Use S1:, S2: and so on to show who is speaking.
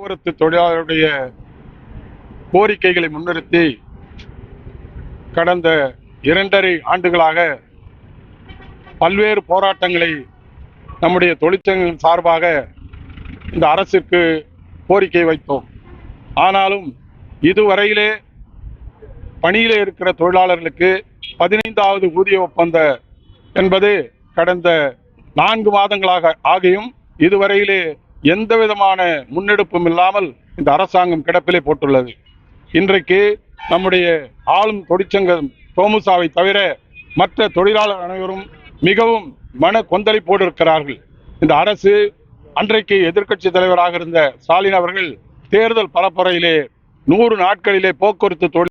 S1: போக்குவரத்து தொழிலாளருடைய கோரிக்கைகளை முன்னிறுத்தி கடந்த இரண்டரை ஆண்டுகளாக பல்வேறு போராட்டங்களை நம்முடைய தொழிற்சங்கங்கள் சார்பாக இந்த அரசிற்கு கோரிக்கை வைத்தோம். ஆனாலும் இதுவரையிலே பணியிலே இருக்கிற தொழிலாளர்களுக்கு பதினைந்தாவது ஊதிய ஒப்பந்த என்பது கடந்த நான்கு மாதங்களாக ஆகியும் இதுவரையிலே எந்த விதமான முன்னெடுப்பும் இல்லாமல் இந்த அரசாங்கம் கிடப்பிலே போட்டுள்ளது. இன்றைக்கு நம்முடைய ஆளும் தொழிற்சங்கம் தோமுசாவை தவிர மற்ற தொழிலாளர் அனைவரும் மிகவும் மன கொந்தளிப்போடு இருக்கிறார்கள். இந்த அரசு அன்றைக்கு எதிர்க்கட்சி தலைவராக இருந்த ஸ்டாலின் அவர்கள் தேர்தல் பரப்புரையிலே நூறு நாட்களிலே போக்குவரத்து தொழில்